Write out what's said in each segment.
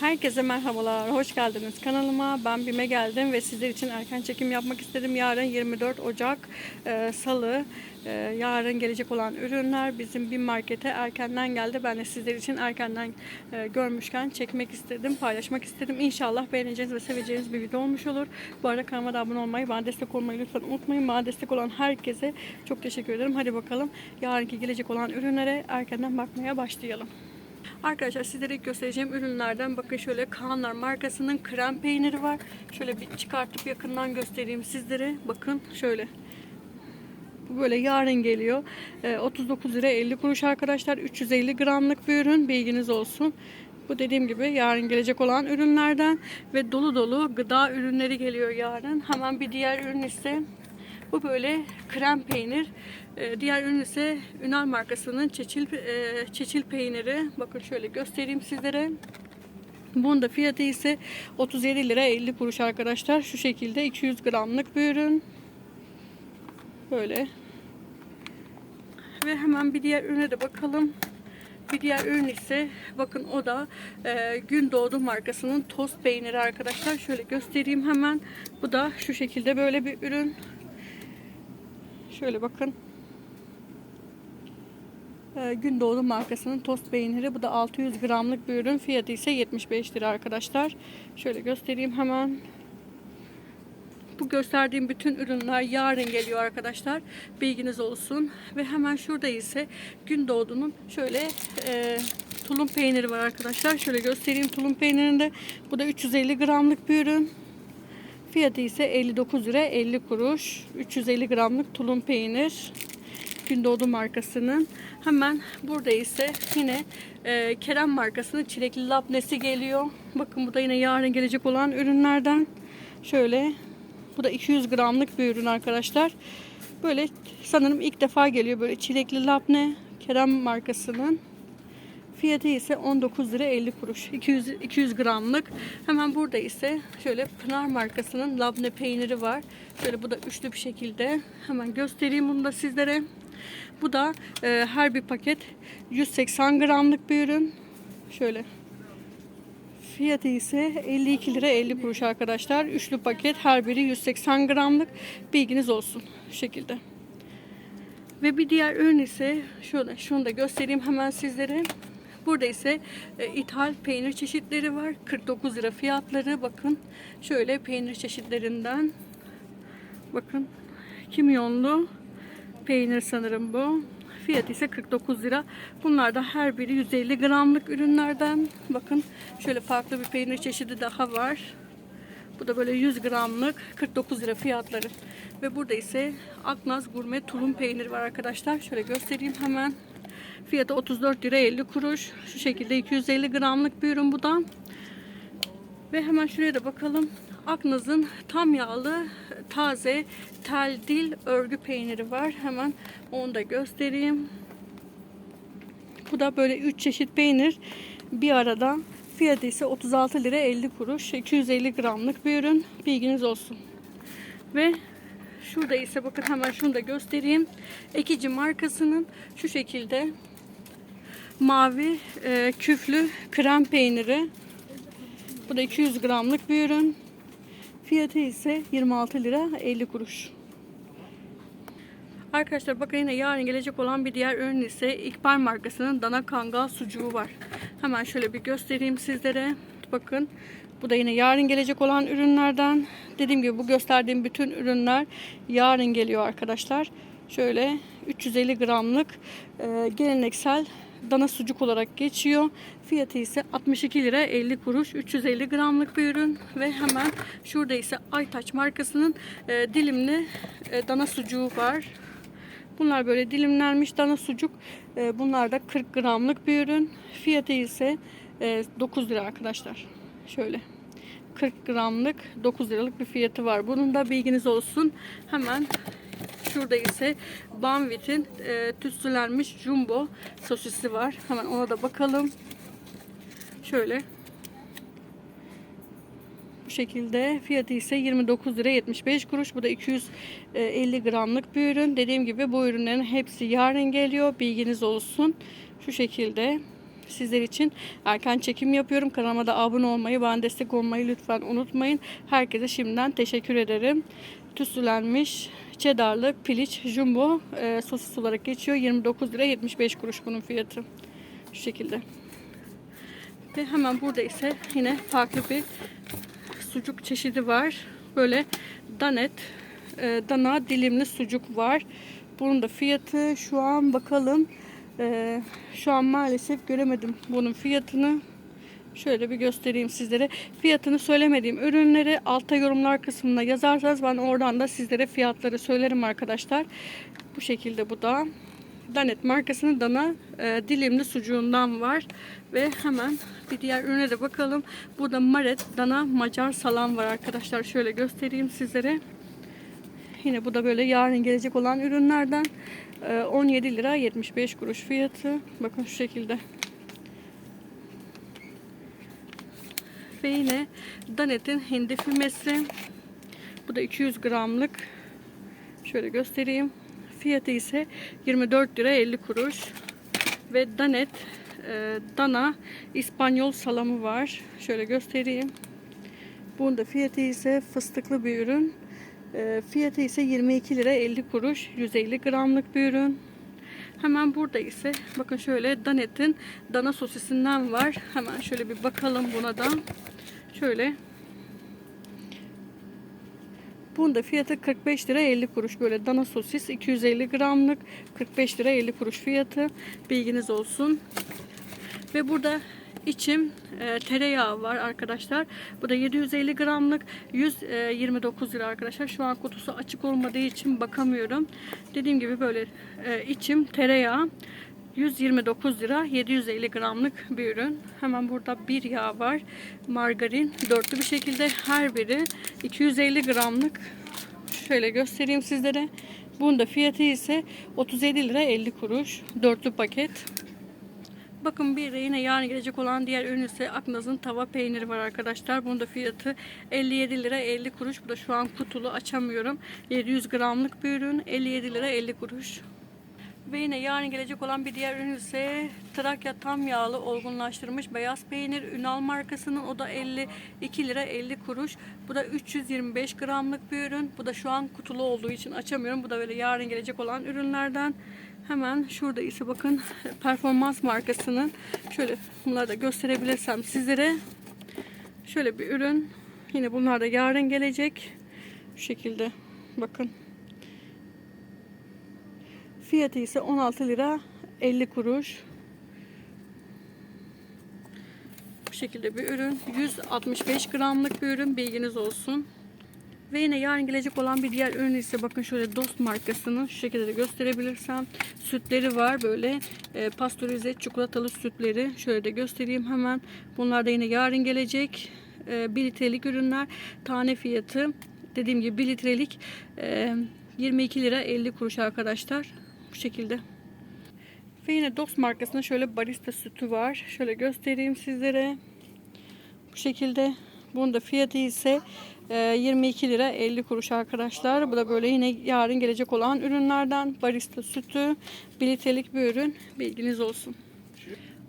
Herkese merhabalar, hoş geldiniz kanalıma. Ben Bime geldim ve sizler için erken çekim yapmak istedim. Yarın 24 Ocak e, Salı, e, yarın gelecek olan ürünler bizim Bim Market'e erkenden geldi. Ben de sizler için erkenden e, görmüşken çekmek istedim, paylaşmak istedim. İnşallah beğeneceğiniz ve seveceğiniz bir video olmuş olur. Bu arada kanalıma da abone olmayı, bana destek olmayı lütfen unutmayın. Bana destek olan herkese çok teşekkür ederim. Hadi bakalım yarınki gelecek olan ürünlere erkenden bakmaya başlayalım. Arkadaşlar sizlere göstereceğim ürünlerden bakın şöyle Kaanlar markasının krem peyniri var. Şöyle bir çıkartıp yakından göstereyim sizlere. Bakın şöyle. Bu böyle yarın geliyor. Ee, 39 lira 50 kuruş arkadaşlar. 350 gramlık bir ürün. Bilginiz olsun. Bu dediğim gibi yarın gelecek olan ürünlerden ve dolu dolu gıda ürünleri geliyor yarın. Hemen bir diğer ürün ise bu böyle krem peynir. Ee, diğer ürün ise Ünal markasının çeçil, e, çeçil peyniri. Bakın şöyle göstereyim sizlere. Bunun da fiyatı ise 37 lira 50 kuruş arkadaşlar. Şu şekilde 200 gramlık bir ürün. Böyle. Ve hemen bir diğer ürüne de bakalım. Bir diğer ürün ise bakın o da e, Gündoğdu markasının tost peyniri arkadaşlar. Şöyle göstereyim hemen. Bu da şu şekilde böyle bir ürün. Şöyle bakın. Ee, Gündoğdu markasının tost peyniri. Bu da 600 gramlık bir ürün. Fiyatı ise 75 lira arkadaşlar. Şöyle göstereyim hemen. Bu gösterdiğim bütün ürünler yarın geliyor arkadaşlar. Bilginiz olsun. Ve hemen şurada ise Gündoğdu'nun şöyle e, tulum peyniri var arkadaşlar. Şöyle göstereyim tulum peynirinde. Bu da 350 gramlık bir ürün. Fiyatı ise 59 lira 50 kuruş. 350 gramlık tulum peynir. Gündoğdu markasının. Hemen burada ise yine e, Kerem markasının çilekli labnesi geliyor. Bakın bu da yine yarın gelecek olan ürünlerden. Şöyle bu da 200 gramlık bir ürün arkadaşlar. Böyle sanırım ilk defa geliyor böyle çilekli labne Kerem markasının. Fiyatı ise 19 lira 50 kuruş. 200, 200 gramlık. Hemen burada ise şöyle Pınar markasının labne peyniri var. Şöyle bu da üçlü bir şekilde. Hemen göstereyim bunu da sizlere. Bu da e, her bir paket 180 gramlık bir ürün. Şöyle. Fiyatı ise 52 lira 50 kuruş arkadaşlar. Üçlü paket her biri 180 gramlık. Bilginiz olsun. Şu şekilde. Ve bir diğer ürün ise şöyle şunu da göstereyim hemen sizlere. Burada ise e, ithal peynir çeşitleri var. 49 lira fiyatları. Bakın şöyle peynir çeşitlerinden. Bakın kimyonlu peynir sanırım bu. Fiyatı ise 49 lira. Bunlar da her biri 150 gramlık ürünlerden. Bakın şöyle farklı bir peynir çeşidi daha var. Bu da böyle 100 gramlık 49 lira fiyatları. Ve burada ise Aknaz Gurme tulum peyniri var arkadaşlar. Şöyle göstereyim hemen. Fiyatı 34 lira 50 kuruş. Şu şekilde 250 gramlık bir ürün bu da. Ve hemen şuraya da bakalım. Aknaz'ın tam yağlı taze tel dil örgü peyniri var. Hemen onu da göstereyim. Bu da böyle 3 çeşit peynir bir arada. Fiyatı ise 36 lira 50 kuruş. 250 gramlık bir ürün. Bilginiz olsun. Ve şurada ise bakın hemen şunu da göstereyim. Ekici markasının şu şekilde mavi e, küflü krem peyniri. Bu da 200 gramlık bir ürün. Fiyatı ise 26 lira 50 kuruş. Arkadaşlar bakın yine yarın gelecek olan bir diğer ürün ise İkbal markasının dana kangal sucuğu var. Hemen şöyle bir göstereyim sizlere. Bakın bu da yine yarın gelecek olan ürünlerden. Dediğim gibi bu gösterdiğim bütün ürünler yarın geliyor arkadaşlar. Şöyle 350 gramlık e, geleneksel dana sucuk olarak geçiyor. Fiyatı ise 62 lira 50 kuruş. 350 gramlık bir ürün ve hemen şurada ise Aytaç markasının e, dilimli e, dana sucuğu var. Bunlar böyle dilimlenmiş dana sucuk. E, bunlar da 40 gramlık bir ürün. Fiyatı ise e, 9 lira arkadaşlar. Şöyle. 40 gramlık 9 liralık bir fiyatı var. Bunun da bilginiz olsun. Hemen şurada ise Banvit'in e, tütsülenmiş jumbo sosisi var. Hemen ona da bakalım. Şöyle. Bu şekilde fiyatı ise 29 lira 75 kuruş. Bu da 250 gramlık bir ürün. Dediğim gibi bu ürünlerin hepsi yarın geliyor. Bilginiz olsun. Şu şekilde. Sizler için erken çekim yapıyorum. Kanalıma da abone olmayı, bana destek olmayı lütfen unutmayın. Herkese şimdiden teşekkür ederim. Tüsülenmiş cheddarlı piliç jumbo e, sosis olarak geçiyor. 29 lira 75 kuruş bunun fiyatı. Şu şekilde. Ve hemen burada ise yine farklı bir sucuk çeşidi var. Böyle danet, e, dana dilimli sucuk var. Bunun da fiyatı şu an bakalım. E, şu an maalesef göremedim bunun fiyatını. Şöyle bir göstereyim sizlere. Fiyatını söylemediğim ürünleri altta yorumlar kısmına yazarsanız ben oradan da sizlere fiyatları söylerim arkadaşlar. Bu şekilde bu da. Danet markasının dana e, dilimli sucuğundan var. Ve hemen bir diğer ürüne de bakalım. Burada Maret dana Macar salam var arkadaşlar. Şöyle göstereyim sizlere. Yine bu da böyle yarın gelecek olan ürünlerden. E, 17 lira 75 kuruş fiyatı. Bakın şu şekilde. Ve yine Danet'in hindi fümesi. Bu da 200 gramlık. Şöyle göstereyim. Fiyatı ise 24 lira 50 kuruş. Ve Danet e, dana İspanyol salamı var. Şöyle göstereyim. Bunun da fiyatı ise fıstıklı bir ürün. E, fiyatı ise 22 lira 50 kuruş. 150 gramlık bir ürün. Hemen burada ise bakın şöyle Danet'in dana sosisinden var. Hemen şöyle bir bakalım buna da. Şöyle bunun da fiyatı 45 lira 50 kuruş. Böyle dana sosis 250 gramlık 45 lira 50 kuruş fiyatı. Bilginiz olsun. Ve burada içim e, tereyağı var arkadaşlar. Bu da 750 gramlık 129 lira arkadaşlar. Şu an kutusu açık olmadığı için bakamıyorum. Dediğim gibi böyle e, içim tereyağı 129 lira 750 gramlık bir ürün. Hemen burada bir yağ var. Margarin dörtlü bir şekilde her biri 250 gramlık. Şöyle göstereyim sizlere. Bunun da fiyatı ise 37 lira 50 kuruş. Dörtlü paket. Bakın bir de yine yarın gelecek olan diğer ürün ise Aknaz'ın tava peyniri var arkadaşlar. Bunun da fiyatı 57 lira 50 kuruş. Bu da şu an kutulu açamıyorum. 700 gramlık bir ürün 57 lira 50 kuruş. Ve yine yarın gelecek olan bir diğer ürün ise Trakya tam yağlı olgunlaştırmış beyaz peynir Ünal markasının o da 52 lira 50 kuruş. Bu da 325 gramlık bir ürün. Bu da şu an kutulu olduğu için açamıyorum. Bu da böyle yarın gelecek olan ürünlerden. Hemen şurada ise bakın performans markasının şöyle bunları da gösterebilirsem sizlere şöyle bir ürün. Yine bunlar da yarın gelecek. Şu şekilde bakın. Fiyatı ise 16 lira 50 kuruş. Bu şekilde bir ürün. 165 gramlık bir ürün. Bilginiz olsun. Ve yine yarın gelecek olan bir diğer ürün ise bakın şöyle Dost markasının şu şekilde de gösterebilirsem sütleri var böyle e, pastörize çikolatalı sütleri şöyle de göstereyim hemen bunlar da yine yarın gelecek e, 1 litrelik ürünler tane fiyatı dediğim gibi 1 litrelik e, 22 lira 50 kuruş arkadaşlar bu şekilde. Ve yine Dost markasında şöyle barista sütü var. Şöyle göstereyim sizlere. Bu şekilde. Bunun da fiyatı ise 22 lira 50 kuruş arkadaşlar. Bu da böyle yine yarın gelecek olan ürünlerden. Barista sütü. 1 litrelik bir ürün. Bilginiz olsun.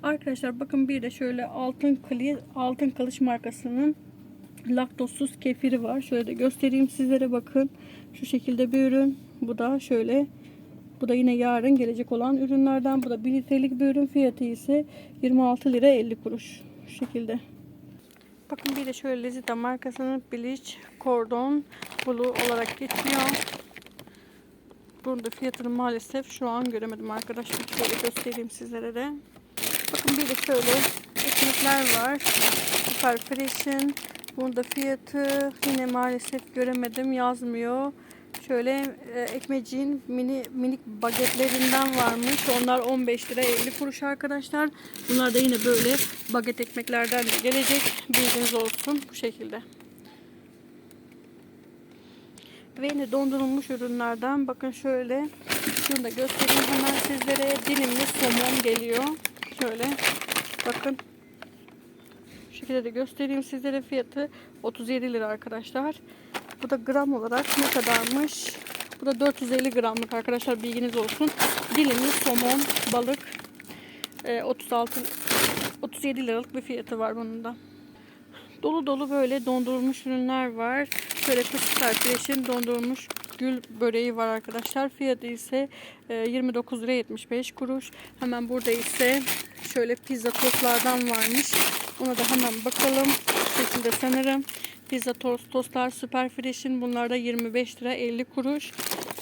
Arkadaşlar bakın bir de şöyle altın kli, altın kılıç markasının laktozsuz kefiri var. Şöyle de göstereyim sizlere bakın. Şu şekilde bir ürün. Bu da şöyle bu da yine yarın gelecek olan ürünlerden. Bu da 1 litrelik bir ürün fiyatı ise 26 lira 50 kuruş. Şu şekilde. Bakın bir de şöyle Lezita markasının Bleach Cordon Blue olarak geçiyor. Bunun da fiyatını maalesef şu an göremedim arkadaşlar. Şöyle göstereyim sizlere de. Bakın bir de şöyle ekmekler var. Super Fresh'in. Bunun da fiyatı yine maalesef göremedim. Yazmıyor. Şöyle e, ekmeciğin mini minik bagetlerinden varmış. Onlar 15 lira 50 kuruş arkadaşlar. Bunlar da yine böyle baget ekmeklerden de gelecek. Bilginiz olsun bu şekilde. Ve yine dondurulmuş ürünlerden bakın şöyle şunu da göstereyim hemen sizlere. Dilimli somon geliyor. Şöyle bakın. Şu şekilde de göstereyim sizlere fiyatı 37 lira arkadaşlar. Bu da gram olarak ne kadarmış? Bu da 450 gramlık arkadaşlar bilginiz olsun. Dilimli somon balık e, 36 37 liralık bir fiyatı var bunun da. Dolu dolu böyle dondurulmuş ürünler var. Şöyle Kuşlar Fresh'in dondurulmuş gül böreği var arkadaşlar. Fiyatı ise e, 29 lira 75 kuruş. Hemen burada ise şöyle pizza tostlardan varmış. Ona da hemen bakalım. Şu şekilde sanırım. Pizza tost, tostlar Süper Fresh'in bunlar da 25 lira 50 kuruş.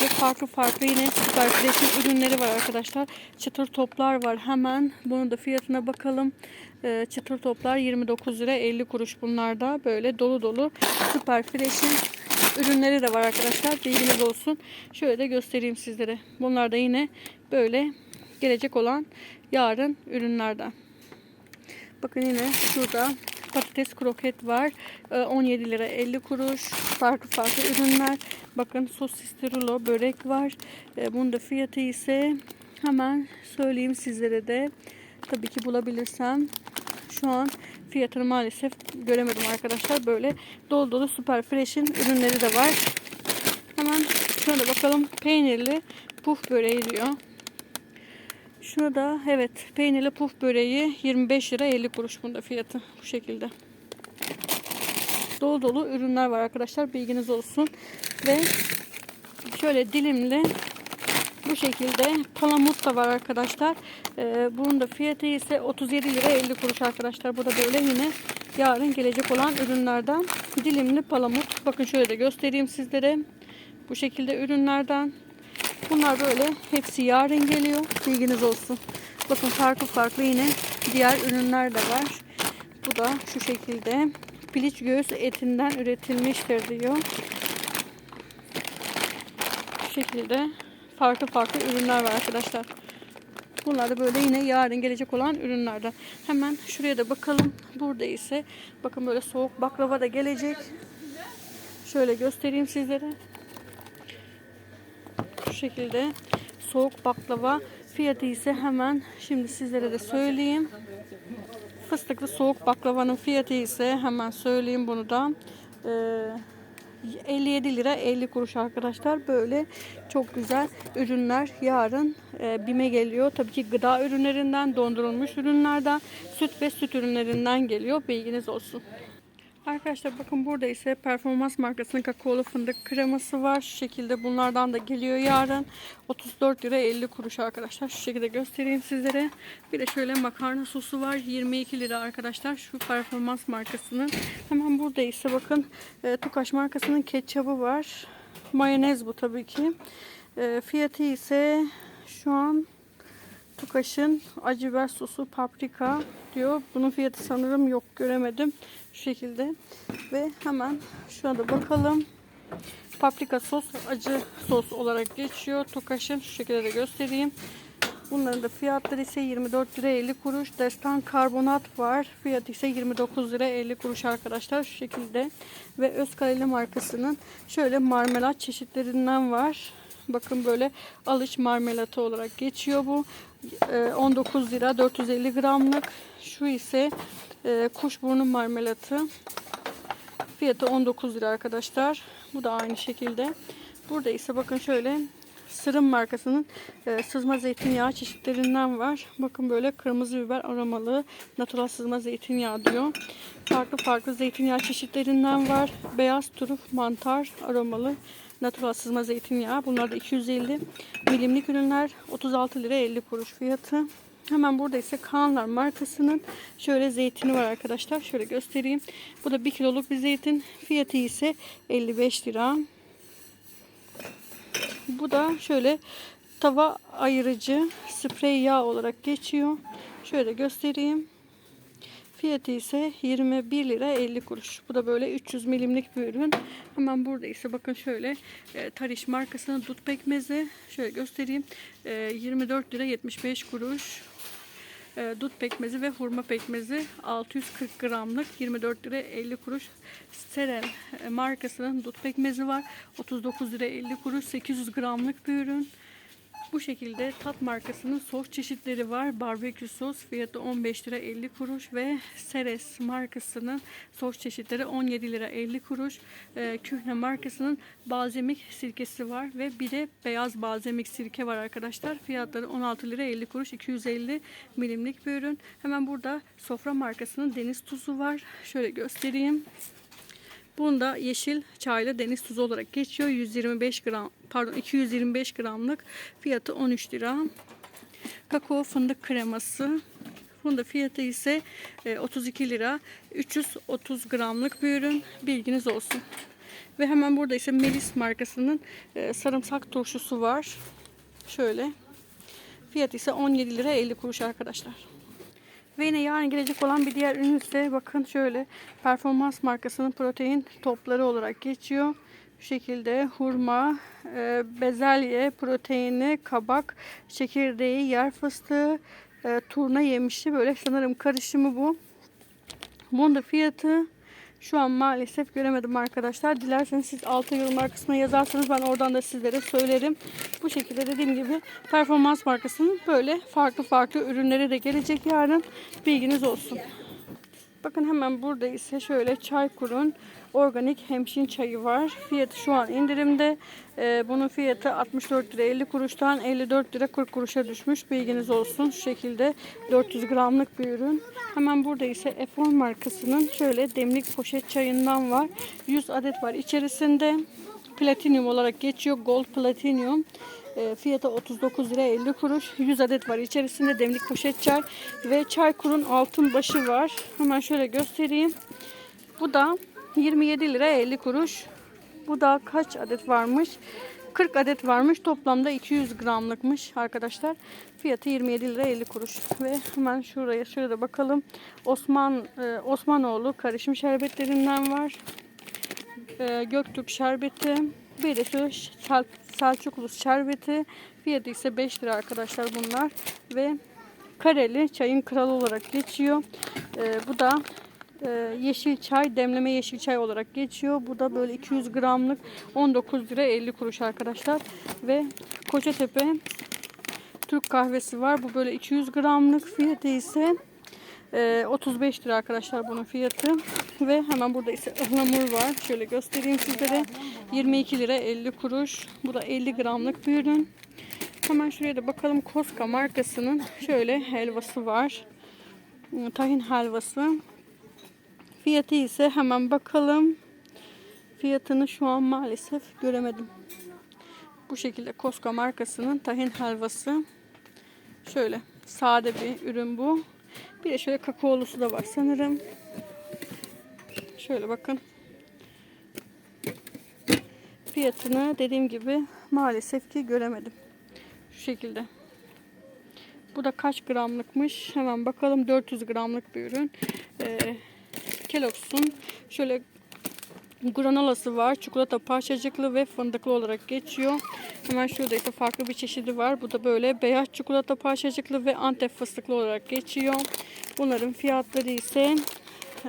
Ve farklı farklı yine Süper Fresh'in ürünleri var arkadaşlar. Çıtır toplar var. Hemen bunun da fiyatına bakalım. Ee, çıtır toplar 29 lira 50 kuruş bunlarda. Böyle dolu dolu Süper Fresh'in ürünleri de var arkadaşlar. Bilginiz olsun. Şöyle de göstereyim sizlere. Bunlar da yine böyle gelecek olan yarın ürünlerden. Bakın yine şurada patates kroket var. Ee, 17 lira 50 kuruş. Farklı farklı ürünler. Bakın sosisli rulo börek var. Ee, Bunun da fiyatı ise hemen söyleyeyim sizlere de. Tabii ki bulabilirsem. Şu an fiyatını maalesef göremedim arkadaşlar. Böyle dolu dolu süper fresh'in ürünleri de var. Hemen şöyle bakalım. Peynirli puf böreği diyor. Şunu da evet peynirli puf böreği 25 lira 50 kuruş bunda fiyatı bu şekilde. Dolu dolu ürünler var arkadaşlar bilginiz olsun. Ve şöyle dilimli bu şekilde palamut da var arkadaşlar. Ee, bunun da fiyatı ise 37 lira 50 kuruş arkadaşlar. Bu da böyle yine yarın gelecek olan ürünlerden dilimli palamut. Bakın şöyle de göstereyim sizlere. Bu şekilde ürünlerden. Bunlar böyle hepsi yarın geliyor. Bilginiz olsun. Bakın farklı farklı yine diğer ürünler de var. Bu da şu şekilde piliç göğüs etinden üretilmiştir diyor. Şu şekilde farklı farklı ürünler var arkadaşlar. Bunlar da böyle yine yarın gelecek olan ürünlerden. Hemen şuraya da bakalım. Burada ise bakın böyle soğuk baklava da gelecek. Şöyle göstereyim sizlere. Şu şekilde soğuk baklava fiyatı ise hemen şimdi sizlere de söyleyeyim. Fıstıklı soğuk baklavanın fiyatı ise hemen söyleyeyim bunu da. Ee, 57 lira 50 kuruş arkadaşlar. Böyle çok güzel ürünler yarın e, BİM'e geliyor. Tabii ki gıda ürünlerinden, dondurulmuş ürünlerden, süt ve süt ürünlerinden geliyor. Bilginiz olsun. Arkadaşlar bakın burada ise performans markasının kakaolu fındık kreması var. Şu şekilde bunlardan da geliyor yarın. 34 lira 50 kuruş arkadaşlar. Şu şekilde göstereyim sizlere. Bir de şöyle makarna sosu var. 22 lira arkadaşlar. Şu performans markasının. Hemen burada ise bakın e, Tukaş markasının ketçabı var. Mayonez bu tabii ki. E, fiyatı ise şu an Tukaş'ın acı biber sosu paprika diyor. Bunun fiyatı sanırım yok göremedim. Şu şekilde. Ve hemen şuna da bakalım. Paprika sos acı sos olarak geçiyor. Tukaş'ın şu şekilde de göstereyim. Bunların da fiyatları ise 24 lira 50 kuruş. Destan karbonat var. Fiyatı ise 29 lira 50 kuruş arkadaşlar. Şu şekilde. Ve Özkaleli markasının şöyle marmelat çeşitlerinden var. Bakın böyle alış marmelatı olarak geçiyor bu. Ee, 19 lira 450 gramlık. Şu ise e, kuşburnu marmelatı. Fiyatı 19 lira arkadaşlar. Bu da aynı şekilde. Burada ise bakın şöyle Sırım markasının e, sızma zeytinyağı çeşitlerinden var. Bakın böyle kırmızı biber aromalı natural sızma zeytinyağı diyor. Farklı farklı zeytinyağı çeşitlerinden var. Beyaz turuf mantar aromalı natural sızma zeytinyağı. Bunlar da 250 milimlik ürünler. 36 lira 50 kuruş fiyatı. Hemen burada ise Kaanlar markasının şöyle zeytini var arkadaşlar. Şöyle göstereyim. Bu da 1 kiloluk bir zeytin. Fiyatı ise 55 lira. Bu da şöyle tava ayırıcı sprey yağ olarak geçiyor. Şöyle göstereyim. Fiyatı ise 21 lira 50 kuruş. Bu da böyle 300 milimlik bir ürün. Hemen burada ise bakın şöyle e, Tariş markasının dut pekmezi. Şöyle göstereyim. E, 24 lira 75 kuruş. E, dut pekmezi ve hurma pekmezi 640 gramlık 24 lira 50 kuruş. Seren e, markasının dut pekmezi var. 39 lira 50 kuruş 800 gramlık bir ürün. Bu şekilde Tat markasının sos çeşitleri var. Barbekü sos fiyatı 15 lira 50 kuruş ve Seres markasının sos çeşitleri 17 lira 50 kuruş. Ee, Kühne markasının balzamik sirkesi var ve bir de beyaz balzamik sirke var arkadaşlar. Fiyatları 16 lira 50 kuruş 250 milimlik bir ürün. Hemen burada Sofra markasının deniz tuzu var. Şöyle göstereyim. Bunda yeşil çaylı deniz tuzu olarak geçiyor. 125 gram pardon 225 gramlık fiyatı 13 lira. Kakao fındık kreması. Bunda fiyatı ise e, 32 lira. 330 gramlık bir ürün. Bilginiz olsun. Ve hemen burada ise Melis markasının e, sarımsak turşusu var. Şöyle. Fiyatı ise 17 lira 50 kuruş arkadaşlar. Ve yine yarın gelecek olan bir diğer ürün ise bakın şöyle performans markasının protein topları olarak geçiyor. Bu şekilde hurma, e, bezelye, proteini, kabak, çekirdeği, yer fıstığı, e, turna yemişi böyle sanırım karışımı bu. Bunun da fiyatı şu an maalesef göremedim arkadaşlar. Dilerseniz siz altı yorum kısmına yazarsanız ben oradan da sizlere söylerim. Bu şekilde dediğim gibi performans markasının böyle farklı farklı ürünleri de gelecek yarın. Bilginiz olsun. Bakın hemen burada ise şöyle Çaykur'un organik hemşin çayı var. Fiyatı şu an indirimde. Ee, bunun fiyatı 64 lira 50 kuruştan 54 lira 40 kuruşa düşmüş. Bilginiz olsun. Şu şekilde 400 gramlık bir ürün. Hemen burada ise Efon markasının şöyle demlik poşet çayından var. 100 adet var içerisinde. Platinum olarak geçiyor. Gold Platinum. E, fiyatı 39 lira 50 kuruş. 100 adet var içerisinde demlik poşet çay ve Çaykur'un altın başı var. Hemen şöyle göstereyim. Bu da 27 lira 50 kuruş. Bu da kaç adet varmış? 40 adet varmış. Toplamda 200 gramlıkmış arkadaşlar. Fiyatı 27 lira 50 kuruş. Ve hemen şuraya şöyle de bakalım. Osman e, Osmanoğlu karışım şerbetlerinden var. E, Göktürk şerbeti. Bir de şöyle Sel Selçuklu şerbeti. Fiyatı ise 5 lira arkadaşlar bunlar. Ve kareli çayın kralı olarak geçiyor. E, bu da e, yeşil çay, demleme yeşil çay olarak geçiyor. Bu da böyle 200 gramlık 19 lira 50 kuruş arkadaşlar. Ve Kocatepe Türk kahvesi var. Bu böyle 200 gramlık fiyatı ise e, 35 lira arkadaşlar bunun fiyatı. Ve hemen burada ise ıhlamur var. Şöyle göstereyim sizlere. 22 lira 50 kuruş. Bu da 50 gramlık bir ürün. Hemen şuraya da bakalım. Koska markasının şöyle helvası var. Tahin helvası. Fiyatı ise hemen bakalım. Fiyatını şu an maalesef göremedim. Bu şekilde Koska markasının tahin helvası. Şöyle sade bir ürün bu. Bir de şöyle kakaolusu da var sanırım. Şöyle bakın. Fiyatını dediğim gibi maalesef ki göremedim. Şu şekilde. Bu da kaç gramlıkmış? Hemen bakalım. 400 gramlık bir ürün. Ee, Kellogg's'un şöyle granolası var. Çikolata parçacıklı ve fındıklı olarak geçiyor. Hemen şurada ise farklı bir çeşidi var. Bu da böyle beyaz çikolata parçacıklı ve antep fıstıklı olarak geçiyor. Bunların fiyatları ise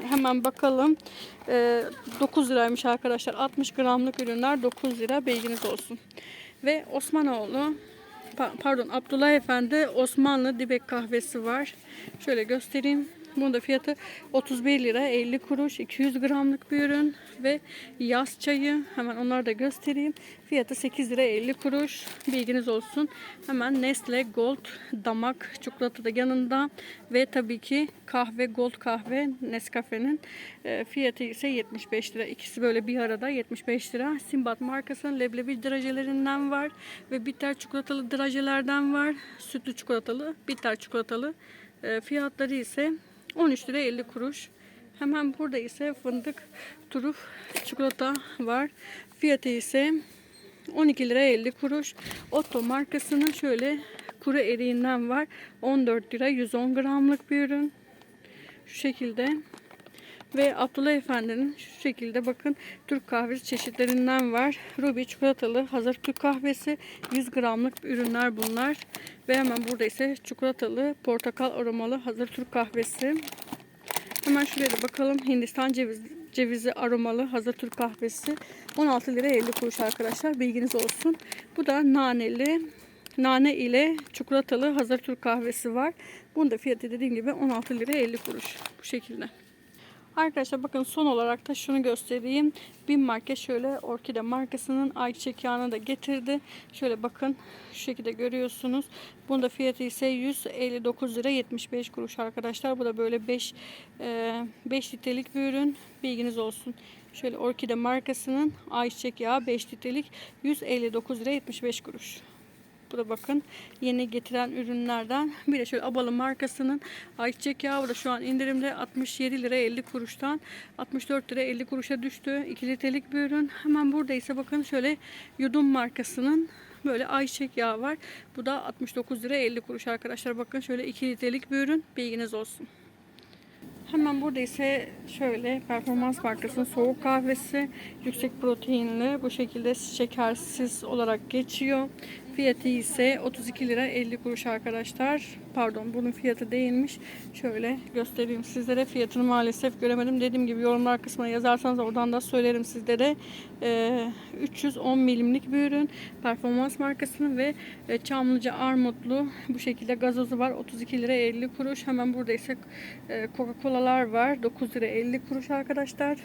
hemen bakalım. Ee, 9 liraymış arkadaşlar. 60 gramlık ürünler 9 lira. Bilginiz olsun. Ve Osmanoğlu pardon Abdullah Efendi Osmanlı dibek kahvesi var. Şöyle göstereyim. Bunun da fiyatı 31 lira 50 kuruş 200 gramlık bir ürün ve yaz çayı hemen onları da göstereyim. Fiyatı 8 lira 50 kuruş. Bilginiz olsun. Hemen Nestle Gold damak çikolata da yanında ve tabii ki kahve Gold kahve Nescafe'nin e, fiyatı ise 75 lira. İkisi böyle bir arada 75 lira. Simbat markasının leblebi drajelerinden var ve bitter çikolatalı drajelerden var. Sütlü çikolatalı, bitter çikolatalı. E, fiyatları ise 13 lira 50 kuruş. Hemen burada ise fındık turuf çikolata var. Fiyatı ise 12 lira 50 kuruş. Otto markasının şöyle kuru eriğinden var. 14 lira 110 gramlık bir ürün. Şu şekilde. Ve Abdullah Efendi'nin şu şekilde bakın Türk kahvesi çeşitlerinden var. Ruby çikolatalı hazır Türk kahvesi 100 gramlık ürünler bunlar. Ve hemen burada ise çikolatalı portakal aromalı hazır Türk kahvesi. Hemen şuraya da bakalım Hindistan cevizi, cevizi aromalı hazır Türk kahvesi 16 lira 50 kuruş arkadaşlar bilginiz olsun. Bu da naneli nane ile çikolatalı hazır Türk kahvesi var. Bunun da fiyatı dediğim gibi 16 lira 50 kuruş. Bu şekilde. Arkadaşlar bakın son olarak da şunu göstereyim. Bin market şöyle orkide markasının ayçiçek yağını da getirdi. Şöyle bakın şu şekilde görüyorsunuz. Bunun da fiyatı ise 159 lira 75 kuruş arkadaşlar. Bu da böyle 5 5 litrelik bir ürün. Bilginiz olsun. Şöyle orkide markasının ayçiçek yağı 5 litrelik 159 lira 75 kuruş. Bu da bakın yeni getiren ürünlerden. Bir de şöyle Abalı markasının ayçiçek yağı da şu an indirimde 67 lira 50 kuruştan 64 lira 50 kuruşa düştü. 2 litrelik bir ürün. Hemen burada ise bakın şöyle Yudum markasının böyle ayçiçek yağı var. Bu da 69 lira 50 kuruş arkadaşlar. Bakın şöyle 2 litrelik bir ürün. Bilginiz olsun. Hemen burada ise şöyle performans markasının soğuk kahvesi yüksek proteinli bu şekilde şekersiz olarak geçiyor. Fiyatı ise 32 lira 50 kuruş arkadaşlar. Pardon bunun fiyatı değilmiş. Şöyle göstereyim sizlere. Fiyatını maalesef göremedim. Dediğim gibi yorumlar kısmına yazarsanız oradan da söylerim sizlere. Ee, 310 milimlik bir ürün. Performans markasının ve e, Çamlıca Armutlu bu şekilde gazozu var. 32 lira 50 kuruş. Hemen burada ise e, Coca-Cola'lar var. 9 lira 50 kuruş arkadaşlar.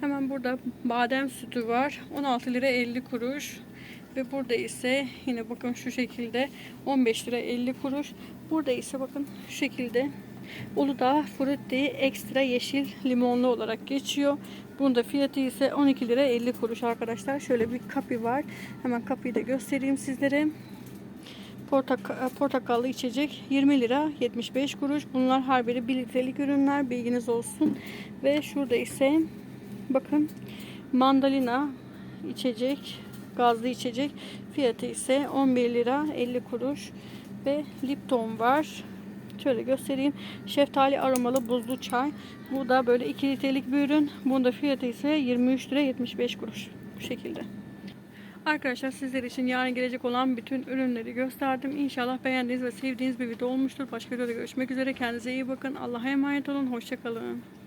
Hemen burada badem sütü var. 16 lira 50 kuruş. Ve burada ise yine bakın şu şekilde 15 lira 50 kuruş. Burada ise bakın şu şekilde Uludağ Frutti ekstra yeşil limonlu olarak geçiyor. Bunun da fiyatı ise 12 lira 50 kuruş arkadaşlar. Şöyle bir kapı var. Hemen kapıyı da göstereyim sizlere. Portak portakallı içecek 20 lira 75 kuruş. Bunlar her biri 1 litrelik ürünler. Bilginiz olsun. Ve şurada ise bakın mandalina içecek gazlı içecek. Fiyatı ise 11 lira 50 kuruş ve Lipton var. Şöyle göstereyim. Şeftali aromalı buzlu çay. Bu da böyle 2 litrelik bir ürün. Bunun da fiyatı ise 23 lira 75 kuruş. Bu şekilde. Arkadaşlar sizler için yarın gelecek olan bütün ürünleri gösterdim. İnşallah beğendiğiniz ve sevdiğiniz bir video olmuştur. Başka videoda görüşmek üzere. Kendinize iyi bakın. Allah'a emanet olun. Hoşçakalın.